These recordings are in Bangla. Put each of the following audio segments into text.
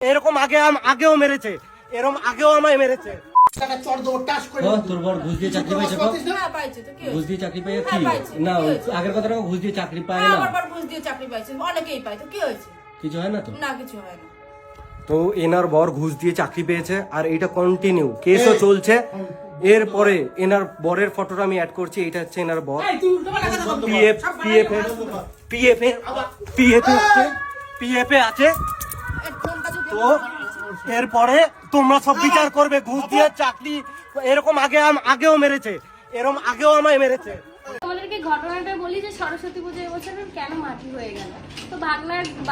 এরকম আগে আম- আগেও মেরেছে। এরকম আগেও আমায় মেরেছে। তোর বর ঘুষ দিয়ে চাকরি পাইছে ঘুষ দিয়ে কি? না আগের কথা ঘুষ দিয়ে চাকরি পায় হ্যাঁ, না। ঘুষ দিয়ে চাকরি পাইছে অনেকেই পায় তো কি হয়েছে? কিছু হয় না তো? না কিছু হয় না। তো এনার বর ঘুষ দিয়ে চাকরি পেয়েছে আর এটা কন্টিনিউ কেসও চলছে। এরপরে এনার বরের ফটোটা আমি অ্যাড করছি এটা হচ্ছে এনার বর। পিএফ পিএফ পিএফ পিএফ আছে। পিএফ আছে তো এরপরে তোমরা সব বিচার করবে, ঘুষ দিয়ে চাকরি, এরকম আগে আগেও মেরেছে এরকম আগেও আমায় মেরেছে। ঘটনাটা বলি যে সরস্বতী পুজো কেন মাটি হয়ে তো ভাগনার দু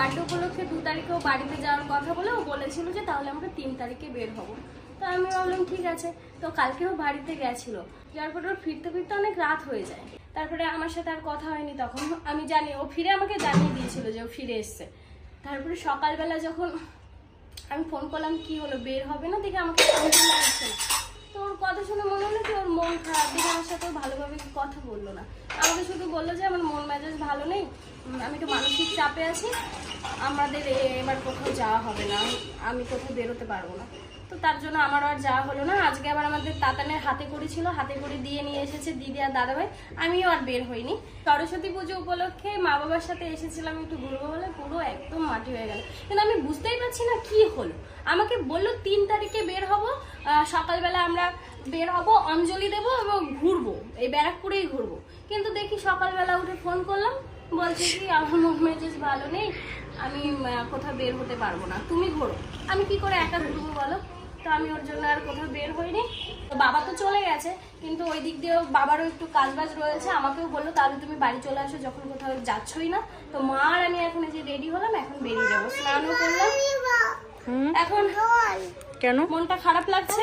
বাড়িতে যাওয়ার কথা বলে ও বলেছিল যে তাহলে আমরা তিন তারিখে বের হব। তো আমি ঠিক আছে। তো কালকেও বাড়িতে ফিরতে ফিরতে অনেক রাত হয়ে যায়। তারপরে আমার সাথে আর কথা হয়নি তখন। আমি জানি, ও ফিরে আমাকে জানিয়ে দিয়েছিল যে ও ফিরে এসছে। তারপরে সকালবেলা যখন আমি ফোন করলাম, কি হলো? বের হবে না? দেখে আমাকে ফোন তো ওর কথা শুনে মনে হলো কি ওর মন খারাপ। দেখে আমার সাথে ভালোভাবে কথা বলল না। আমাকে শুধু বলল যে আমার মন মেজাজ ভালো নেই। আমি একটু মানসিক চাপে আছি। আমাদের এবার কোথাও যাওয়া হবে না। আমি কোথাও বেরোতে পারব না। তো তার জন্য আমার আর যাওয়া হলো না। আজকে আবার আমাদের তাতানের হাতে করি ছিল। হাতে করি দিয়ে নিয়ে এসেছে দিদি আর দাদাভাই। আমিও আর বের হইনি। সরস্বতী পুজো উপলক্ষে মা বাবার সাথে এসেছিলাম একটু ঘুরবো বলে। পুরো একদম মাটি হয়ে গেল। কিন্তু আমি বুঝতেই পারছি না কি হলো? আমাকে বলল, তিন তারিখে বের হব সকালবেলা আমরা বের হব, অঞ্জলি দেবো এবং ঘুরবো, এই ব্যারাকপুরেই ঘুরবো। কিন্তু দেখি সকালবেলা উঠে ফোন করলাম, বলছে কি, আমার মন ভালো নেই, আমি কোথাও বের হতে পারব না। তুমি ঘোরো। আমি কি করে একা ঘুরবো বলো? তো আমি ওর জন্য আর কোথাও বের হইনি। তো বাবা তো চলে গেছে, কিন্তু ওই দিক দিয়েও বাবারও একটু কাজবাজ রয়েছে। আমাকেও বলল, তাহলে তুমি বাড়ি চলে আসো, যখন কোথাও যাচ্ছই না। তো মা আর আমি এখন যে রেডি হলাম, এখন বেরিয়ে যাব। স্নানও করলাম। এখন কেন? মনটা খারাপ লাগছে?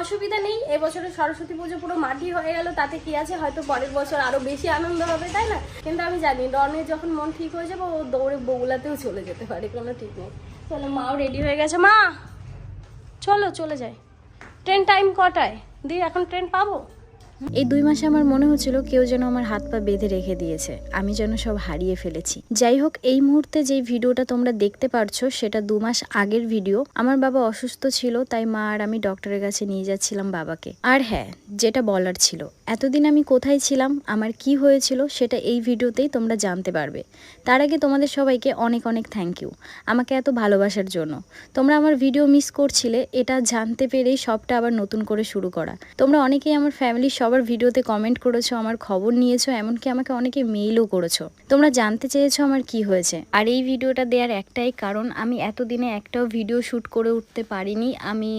অসুবিধা নেই এবছরে সরস্বতী পুজো পুরো মাটি হয়ে গেল তাতে কি আছে? হয়তো পরের বছর আরও বেশি আনন্দ হবে তাই না? কিন্তু আমি জানি রনের যখন মন ঠিক হয়ে যাবে ও দৌড়ে বগুলাতেও চলে যেতে পারে কোনো ঠিক নেই। চলো মাও রেডি হয়ে গেছে। মা! চলো চলে যাই। ট্রেন টাইম কটায়? দি এখন ট্রেন পাবো? এই দুই মাসে আমার মনে হচ্ছিল কেউ যেন আমার হাত পা বেঁধে রেখে দিয়েছে। আমি যেন সব হারিয়ে ফেলেছি। যাই হোক, এই মুহূর্তে যে ভিডিওটা তোমরা দেখতে পারছ, সেটা দু মাস আগের ভিডিও। আমার বাবা অসুস্থ ছিল, তাই মা আর আমি ডক্টরের কাছে নিয়ে যাচ্ছিলাম বাবাকে। আর হ্যাঁ যেটা বলার ছিল, এতদিন আমি কোথায় ছিলাম, আমার কি হয়েছিল, সেটা এই ভিডিওতেই তোমরা জানতে পারবে। তার আগে তোমাদের সবাইকে অনেক অনেক থ্যাংক ইউ আমাকে এত ভালোবাসার জন্য। তোমরা আমার ভিডিও মিস করছিলে, এটা জানতে পেরেই সবটা আবার নতুন করে শুরু করা। তোমরা অনেকেই আমার ফ্যামিলির সবার ভিডিওতে কমেন্ট করেছ, আমার খবর নিয়েছো, এমনকি আমাকে অনেকে মেইলও করেছ। তোমরা জানতে চেয়েছো আমার কি হয়েছে। আর এই ভিডিওটা দেওয়ার একটাই কারণ, আমি এতদিনে একটাও ভিডিও শ্যুট করে উঠতে পারিনি। আমি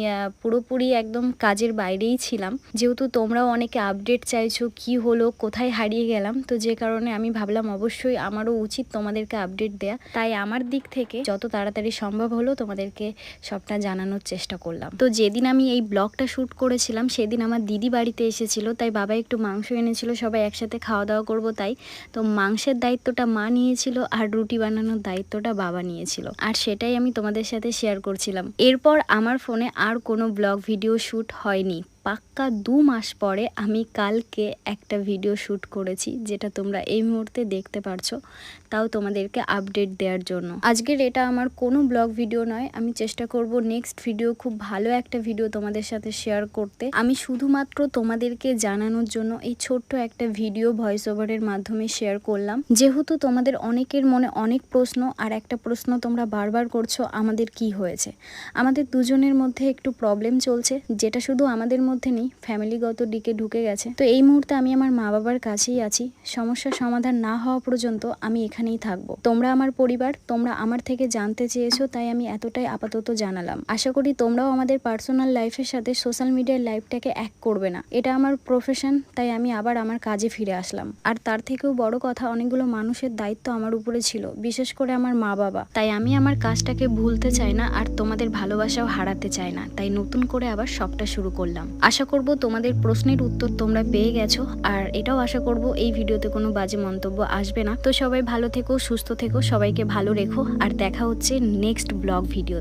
পুরোপুরি একদম কাজের বাইরেই ছিলাম। যেহেতু তোমরাও অনেকে আপডেট চাইছো, কি হলো, কোথায় হারিয়ে গেলাম, তো যে কারণে আমি ভাবলাম অবশ্যই আমারও উচিত তোমাদেরকে আপডেট দেয়া। তাই আমার দিক থেকে যত তাড়াতাড়ি সম্ভব হলো, তোমাদেরকে সবটা জানানোর চেষ্টা করলাম। তো যেদিন আমি এই ব্লগটা শ্যুট করেছিলাম, সেদিন আমার দিদি বাড়িতে এসেছিল তাই বাবা একটু মাংস এনেছিল, সবাই একসাথে খাওয়া দাওয়া করব তাই। তো মাংসের দায়িত্বটা মা নিয়েছিল আর রুটি বানানোর দায়িত্বটা বাবা নিয়েছিল। আর সেটাই আমি তোমাদের সাথে শেয়ার করছিলাম। এরপর আমার ফোনে আর কোনো ব্লগ ভিডিও শ্যুট হয়নি। পাক্কা দু মাস পরে আমি কালকে একটা ভিডিও শ্যুট করেছি, যেটা তোমরা এই মুহূর্তে দেখতে পারছ। তাও তোমাদেরকে আপডেট দেওয়ার জন্য। আজকের এটা আমার কোনো ব্লগ ভিডিও নয়। আমি চেষ্টা করব নেক্সট ভিডিও খুব ভালো একটা ভিডিও তোমাদের সাথে শেয়ার করতে। আমি শুধুমাত্র তোমাদেরকে জানানোর জন্য এই ছোট্ট একটা ভিডিও ভয়েস ওভারের মাধ্যমে শেয়ার করলাম। যেহেতু তোমাদের অনেকের মনে অনেক প্রশ্ন, আর একটা প্রশ্ন তোমরা বারবার করছ, আমাদের কি হয়েছে? আমাদের দুজনের মধ্যে একটু প্রবলেম চলছে, যেটা শুধু আমাদের মধ্যে নেই ফ্যামিলিগত দিকে ঢুকে গেছে। তো এই মুহূর্তে আমি আমার মা বাবার কাছেই আছি। সমস্যার সমাধান না হওয়া পর্যন্ত আমি এখানেই থাকব। তোমরা আমার পরিবার, তোমরা আমার থেকে জানতে চেয়েছো, তাই আমি এতটাই আপাতত জানালাম। আশা করি তোমরাও আমাদের পার্সোনাল লাইফের সাথে সোশ্যাল মিডিয়ার লাইফটাকে এক করবে না। এটা আমার প্রফেশন তাই আমি আবার আমার কাজে ফিরে আসলাম। আর তার থেকেও বড় কথা, অনেকগুলো মানুষের দায়িত্ব আমার উপরে ছিল, বিশেষ করে আমার মা বাবা তাই আমি আমার কাজটাকে ভুলতে চাই না, আর তোমাদের ভালোবাসাও হারাতে চাই না। তাই নতুন করে আবার সবটা শুরু করলাম। আশা করব তোমাদের প্রশ্নের উত্তর তোমরা পেয়ে গেছো, আর এটাও আশা করব এই ভিডিওতে কোনো বাজে মন্তব্য আসবে না। তো সবাই ভালো থেকো, সুস্থ থেকো, সবাইকে ভালো রেখো, আর দেখা হচ্ছে নেক্সট ব্লগ ভিডিও